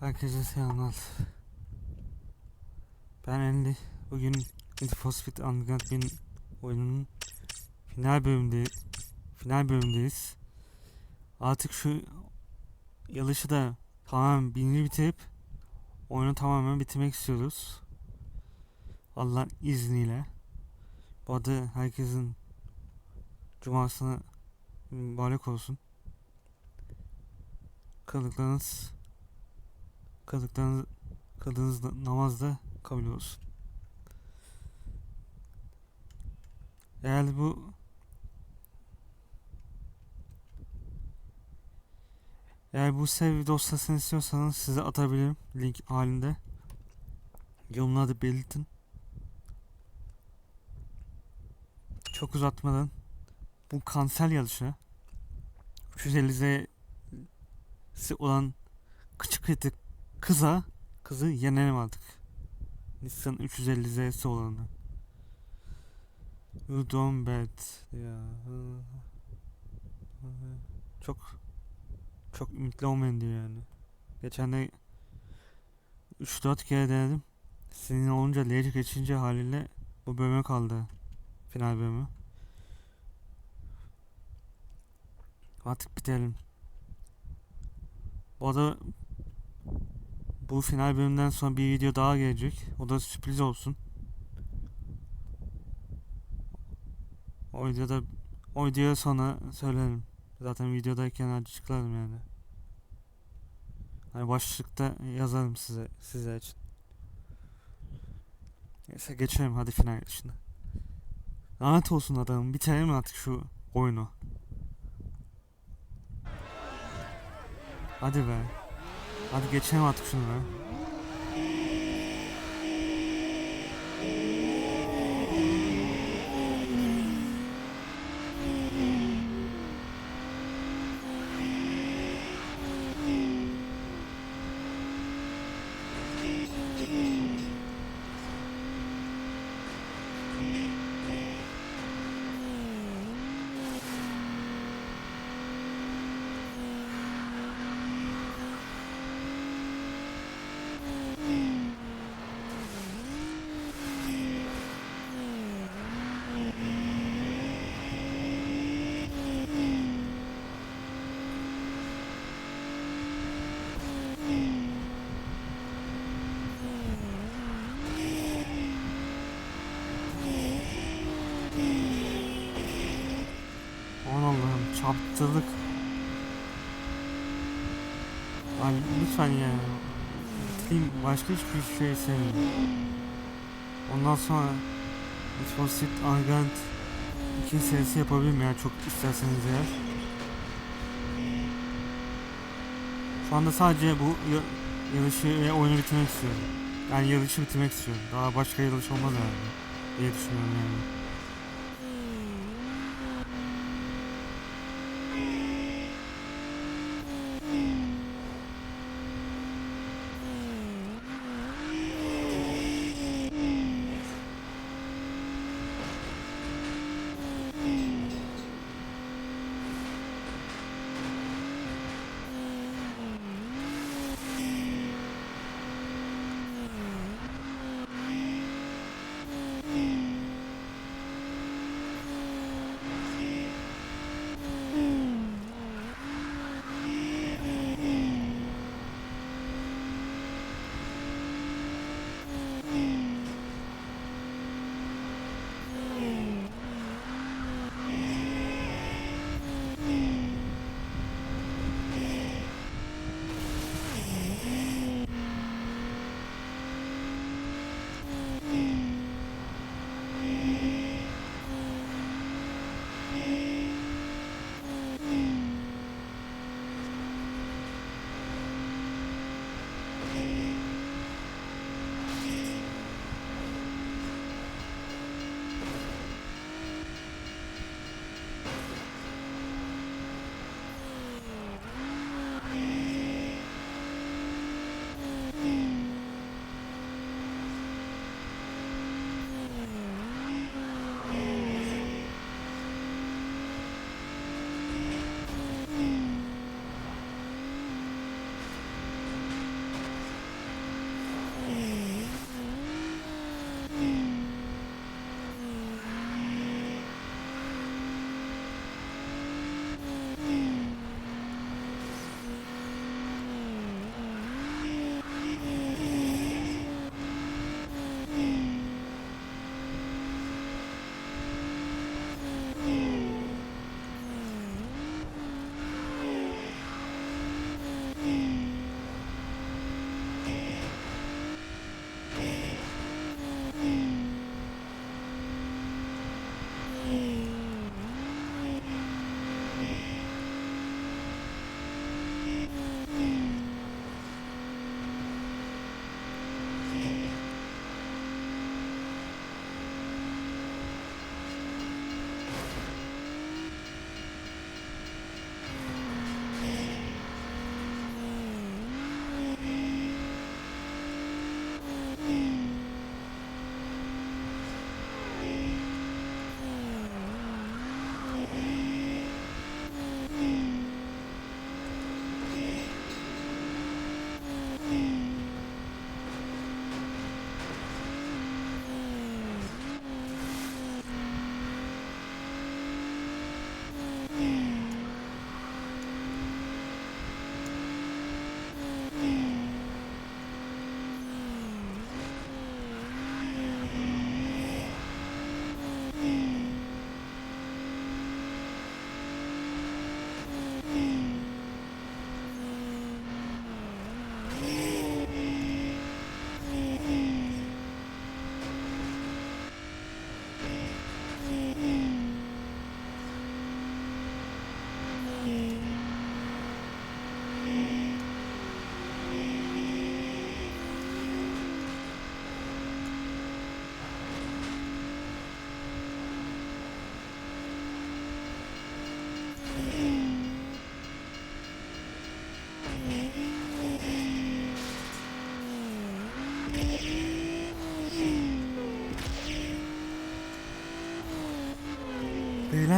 Herkese selamlar. Ben Andy. Bugün Need for Underground bir oyununun final bölümünde final bölümündeyiz. Artık şu yarışı da tamamen birini bitirip oyunu tamamen bitirmek istiyoruz. Allah'ın izniyle. Bu arada herkesin cumasına mübarek olsun. Kılıklarınız kıldıklarınız kıldığınız namaz da kabul olsun. Eğer bu eğer bu sev dosyasını istiyorsanız size atabilirim link halinde. Yorumlarda belirtin. Çok uzatmadan bu kanser yarışı 350'si olan küçük kritik kıza kızı yenelim artık. Nissan 350Z'si olanı. You don't bet. Ya. Çok çok ümitli olmayın diyor yani. Geçen de 3-4 kere denedim. Senin olunca Lage geçince haliyle bu bölüme kaldı. Final bölümü. Artık bitelim. Bu arada bu final bölümünden sonra bir video daha gelecek. O da sürpriz olsun. O videoda o videoya sonra söylerim. Zaten videodayken açıklarım yani. Hani başlıkta yazarım size size için. Neyse geçelim hadi final yarışına. Lanet olsun adamım. Bitirelim artık şu oyunu. Hadi be. Hadi geçelim artık şunu be. Çarptırdık. Ay lütfen ya. Bitireyim başka hiçbir şey sevmiyorum. Ondan sonra Need for Speed Underground 2 serisi yapabilirim ya çok isterseniz eğer. Şu anda sadece bu ya- yarışı ve oyunu bitirmek istiyorum. Yani yarışı bitirmek istiyorum. Daha başka yarış olmaz herhalde diye düşünüyorum yani.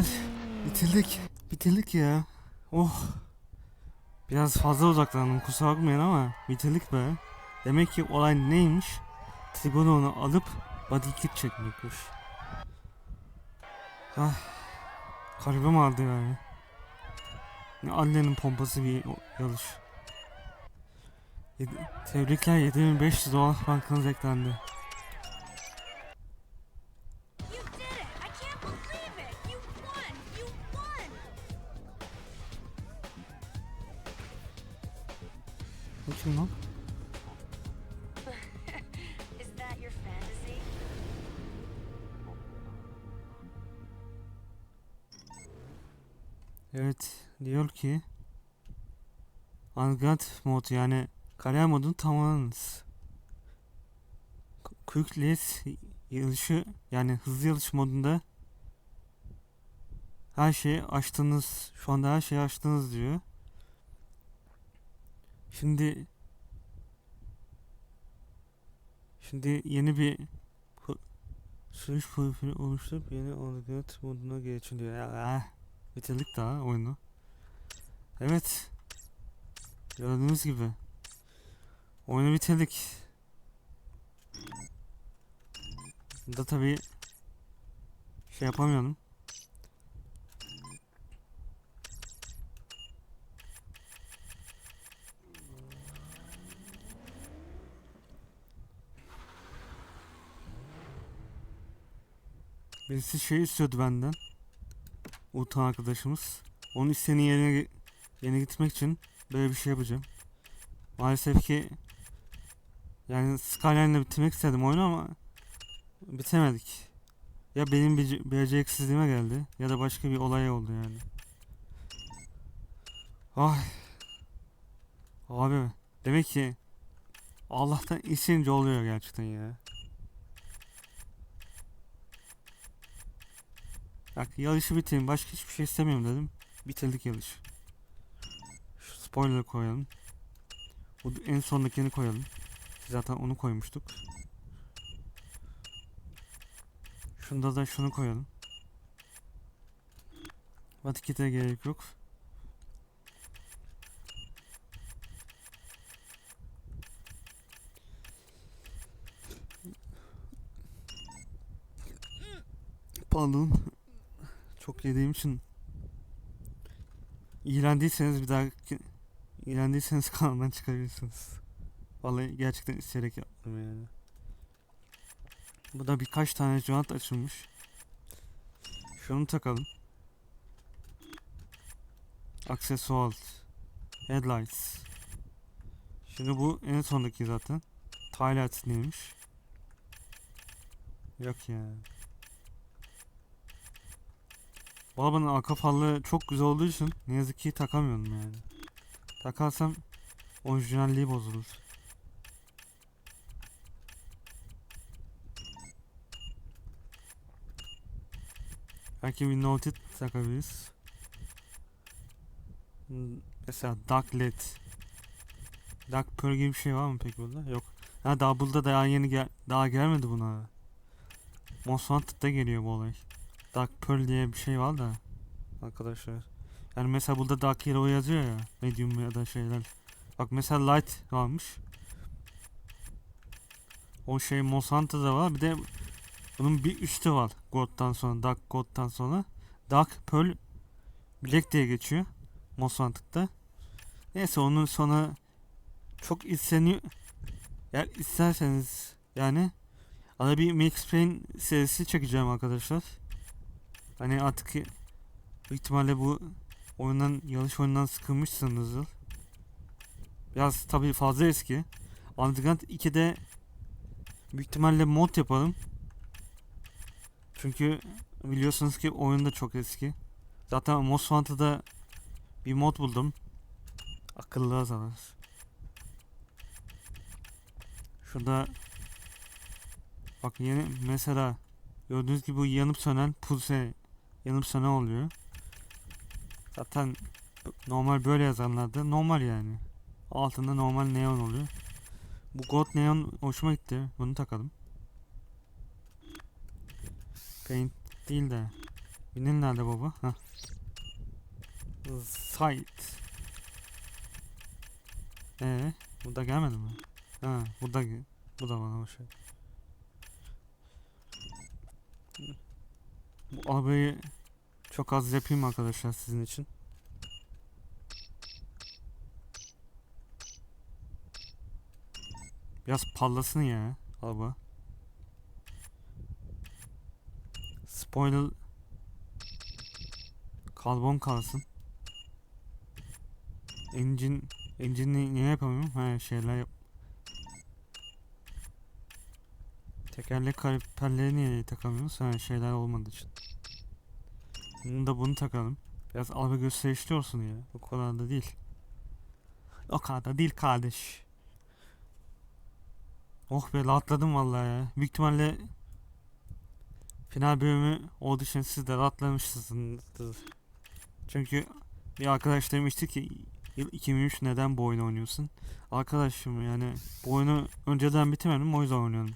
Beyler bitirdik. Bitirdik ya. Oh. Biraz fazla uzaklandım kusura bakmayın ama bitirdik be. Demek ki olay neymiş? Tribunon'u alıp body kit çekmekmiş. Ah. Kalbim aldı yani. Ne annenin pompası bir yarış. Tebrikler 7500 dolar bankanız eklendi. Mod yani kariyer modunu tamamladınız. Quick Race yarışı yani hızlı yarış modunda her şeyi açtınız. Şu anda her şeyi açtınız diyor. Şimdi Şimdi yeni bir sürüş profili oluşturup yeni Angant moduna geçin diyor. Ya. Bitirdik daha oyunu. Evet. Gördüğünüz gibi. Oyunu bitirdik. Bunda tabi şey yapamıyorum. Birisi şey istiyordu benden. Utan arkadaşımız. Onun isteğini yerine, yerine gitmek için böyle bir şey yapacağım. Maalesef ki yani Skyline'la bitirmek istedim oyunu ama bitemedik. Ya benim bece- beceriksizliğime geldi ya da başka bir olay oldu yani. Ay. Abi demek ki Allah'tan isteyince oluyor gerçekten ya. Bak yarışı bitireyim. Başka hiçbir şey istemiyorum dedim. Bitirdik yarışı. Spoiler koyalım. Bu en sondakini koyalım. Zaten onu koymuştuk. Şunda da şunu koyalım. Vatikite gerek yok. Pardon. Çok yediğim için İğrendiyseniz bir daha İğrendiyseniz kanaldan çıkabilirsiniz. Vallahi gerçekten isteyerek yaptım yani. Bu da birkaç tane jant açılmış. Şunu takalım. Aksesuar. Headlights. Şimdi bu en sondaki zaten. Twilight neymiş? Yok ya. Bu arabanın arka farları çok güzel olduğu için ne yazık ki takamıyorum yani. Takarsam orijinalliği bozulur. Belki bir noted takabiliriz. Mesela Dark LED. Pearl gibi bir şey var mı peki burada? Yok. Ha burada daha yeni gel daha gelmedi buna. Most Wanted'da geliyor bu olay. Dark Pearl diye bir şey var da arkadaşlar. Yani mesela burada Dark Hero yazıyor ya. Medium ya da şeyler. Bak mesela Light varmış. O şey Monsanto'da var. Bir de bunun bir üstü var. God'dan sonra. Dark God'dan sonra. Dark Pearl Black diye geçiyor. Monsanto'da. Neyse onun sonra çok isteniyor. Eğer isterseniz yani Arada bir Max Payne serisi çekeceğim arkadaşlar. Hani artık ihtimalle bu oyundan yarış oyundan sıkılmışsınızdır. Biraz tabii fazla eski. Underground 2'de büyük ihtimalle mod yapalım. Çünkü biliyorsunuz ki oyun da çok eski. Zaten Most Wanted'da bir mod buldum. Akıllı azalır. Şurada Bak yeni mesela gördüğünüz gibi bu yanıp sönen pulse yanıp sönen oluyor. Zaten normal böyle yazanlarda normal yani. Altında normal neon oluyor. Bu God neon hoşuma gitti. Bunu takalım. Paint değil de Binin nerede baba? Heh. Site. Ee, burada gelmedi mi? Ha, burada ge- bu da bana şey. Bu arabayı çok az yapayım arkadaşlar sizin için. Biraz parlasın ya araba. Spoiler karbon kalsın. Engine engine niye yapamıyorum? Ha şeyler yap. Tekerlek kaliperleri niye takamıyoruz? Ha şeyler olmadığı için. Bunu da bunu takalım. Biraz araba gösterişli olsun ya. O kadar da değil. O kadar da değil kardeş. Oh be rahatladım vallahi ya. Büyük ihtimalle final bölümü olduğu için siz de rahatlamışsınızdır. Çünkü bir arkadaş demişti ki yıl 2003 neden bu oyunu oynuyorsun? Arkadaşım yani bu oyunu önceden bitirmedim o yüzden oynuyorum.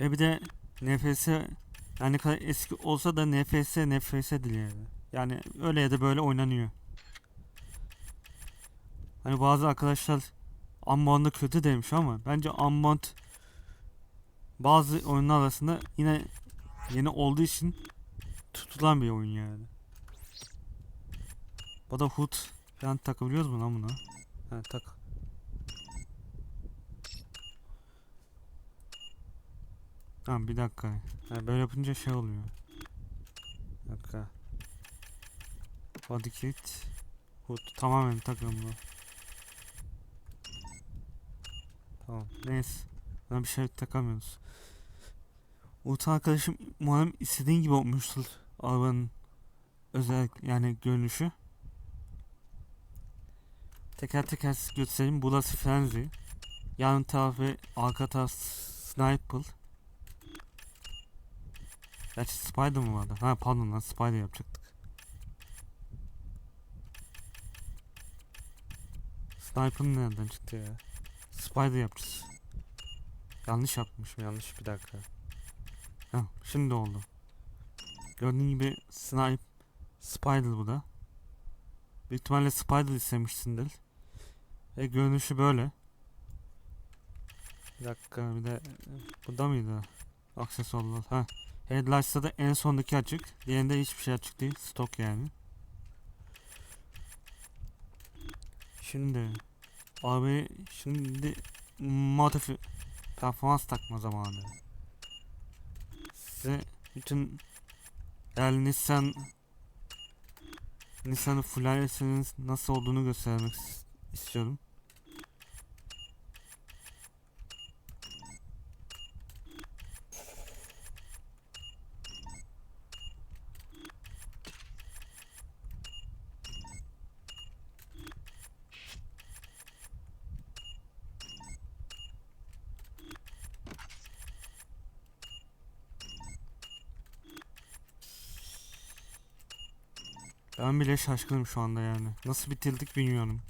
Ve bir de NFS yani eski olsa da NFS NFS'dir yani. Yani öyle ya da böyle oynanıyor. Hani bazı arkadaşlar Unbound'da kötü demiş ama bence Unbound bazı oyunlar arasında yine yeni olduğu için tutulan bir oyun yani. Bu da HUD falan takabiliyoruz mu lan buna? Ha tak. Tamam bir dakika. Ha, böyle yapınca şey oluyor. Bir dakika. Body kit. HUD tamamen bunu. Tamam. Neyse. Buna bir şey takamıyoruz. Uğurtan arkadaşım umarım istediğin gibi olmuştur arabanın özel yani görünüşü. Teker teker göstereyim. Burası Frenzy. Yan taraf ve arka taraf Sniper. Gerçi Spider mı vardı? Ha pardon lan Spider yapacaktık. Sniper nereden çıktı ya? Spider yapacağız. Yanlış yapmışım yanlış bir dakika. Heh, şimdi oldu. Gördüğün gibi Snipe Spider bu da. Büyük ihtimalle Spider istemişsindir. Ve görünüşü böyle. Bir dakika bir de bu da mıydı? Aksesuarlar. Ha. Headlights'ta da en sondaki açık. Diğerinde hiçbir şey açık değil. Stok yani. Şimdi abi şimdi modifi performans takma zamanı. Size bütün yani Nissan Nissan'ın Flyer'sinin nasıl olduğunu göstermek is- istiyorum. Ben bile şaşkınım şu anda yani. Nasıl bitirdik bilmiyorum.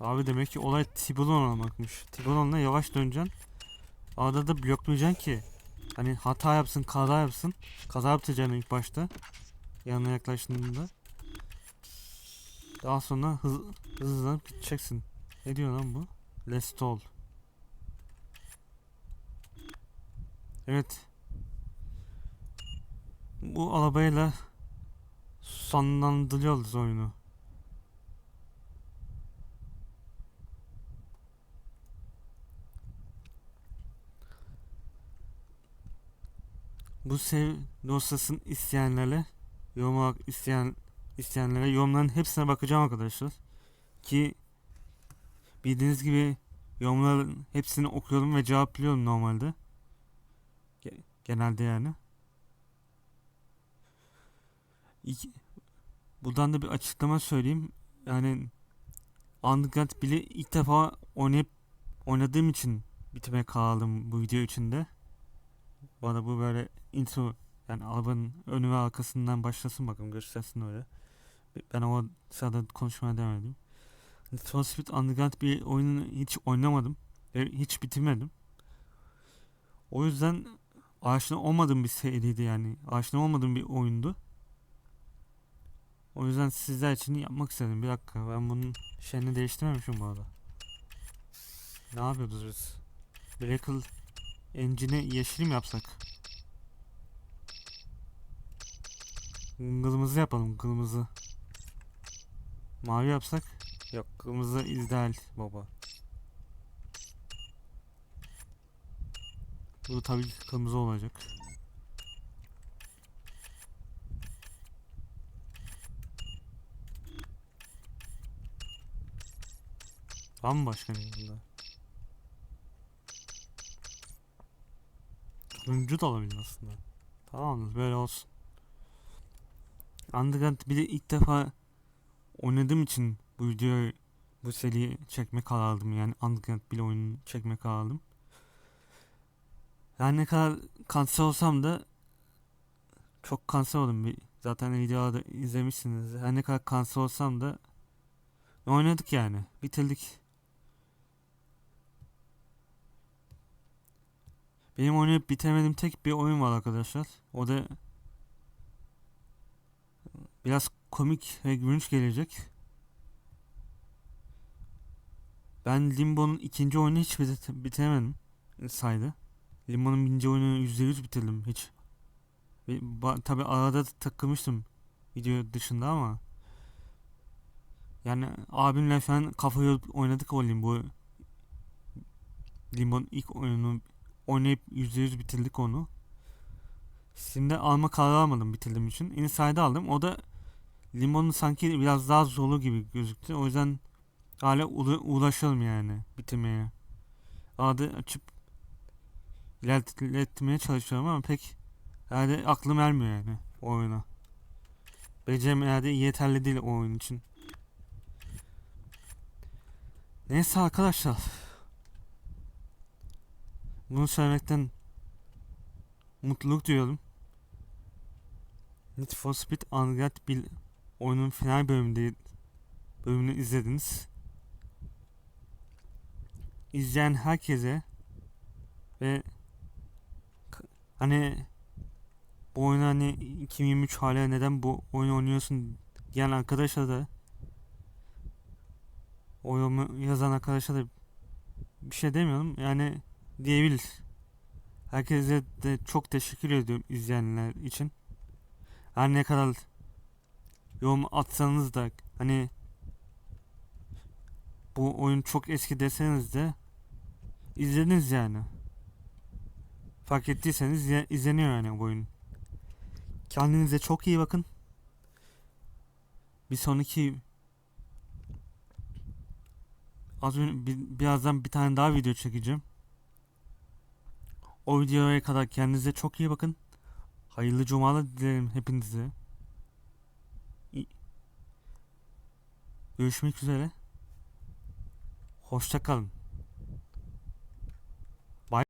Abi demek ki olay Tiburon olmakmış. Tiburon'la yavaş döneceksin. Arada da bloklayacaksın ki. Hani hata yapsın, kaza yapsın. Kaza yapacaksın ilk başta. Yanına yaklaştığında. Daha sonra hız, hızlanıp gideceksin. Ne diyor lan bu? Let's stall. Evet. Bu arabayla sonlandırıyoruz oyunu. Bu sev dosyasını isteyenlere yorum olarak isteyen isteyenlere yorumların hepsine bakacağım arkadaşlar. Ki bildiğiniz gibi yorumların hepsini okuyorum ve cevaplıyorum normalde. Ge- genelde yani. İki, buradan da bir açıklama söyleyeyim. Yani Underground bile ilk defa oynayıp oynadığım için bitmeye kaldım bu video içinde. Bana bu böyle intro yani arabanın önü ve arkasından başlasın bakalım göstersin öyle. Ben o sırada konuşmaya devam edeyim. Speed Underground bir oyununu hiç oynamadım ve hiç bitirmedim. O yüzden aşina olmadığım bir seriydi yani. Aşina olmadığım bir oyundu. O yüzden sizler için yapmak istedim. Bir dakika ben bunun şeyini değiştirmemişim bu arada. Ne yapıyorduz biz? Blackle Engine'i yeşil mi yapsak? Kırmızı yapalım kırmızı. Mavi yapsak? Yok kırmızı ideal baba. Bu tabii ki kırmızı olacak. Var mı başka bir bunda? Turuncu da olabilir aslında. Tamam böyle olsun. Underground bir de ilk defa oynadığım için bu videoyu bu seriyi çekme karar aldım yani Underground bile oyunu çekme karar aldım. Yani ne kadar kanser olsam da çok kanser oldum bir zaten videoda izlemişsiniz. Her ne kadar kanser olsam da oynadık yani. Bitirdik. Benim oynayıp bitiremediğim tek bir oyun var arkadaşlar. O da biraz komik ve gülünç gelecek. Ben Limbo'nun ikinci oyunu hiç bit- bitiremedim saydı. Limbo'nun birinci oyununu %100 bitirdim hiç. Tabi arada takılmıştım video dışında ama yani abimle falan kafayı yorup oynadık o Limbo Limbo'nun ilk oyununu oynayıp %100 bitirdik onu. Steam'de alma kararı almadım bitirdiğim için. Inside'ı aldım. O da Limbo'nun sanki biraz daha zorlu gibi gözüktü. O yüzden hala uğra- uğraşıyorum yani bitirmeye. Arada açıp ilerletmeye çalışıyorum ama pek herhalde aklım ermiyor yani o oyuna. Becerim herhalde yeterli değil o oyun için. Neyse arkadaşlar. Bunu söylemekten mutluluk duyuyorum. Need for Speed Underground bir oyunun final bölümünde bölümünü izlediniz. İzleyen herkese ve hani bu oyunu hani 2023 hala neden bu oyunu oynuyorsun diyen arkadaşa da o yorumu yazan arkadaşa da bir şey demiyorum. Yani diyebilir. Herkese de çok teşekkür ediyorum izleyenler için. Her ne kadar yorum atsanız da hani bu oyun çok eski deseniz de izlediniz yani. Fark ettiyseniz izle- izleniyor yani bu oyun. Kendinize çok iyi bakın. Bir sonraki az önce bir- birazdan bir tane daha video çekeceğim. O videoya kadar kendinize çok iyi bakın. Hayırlı cumalar dilerim hepinize. Görüşmek üzere. Hoşça kalın.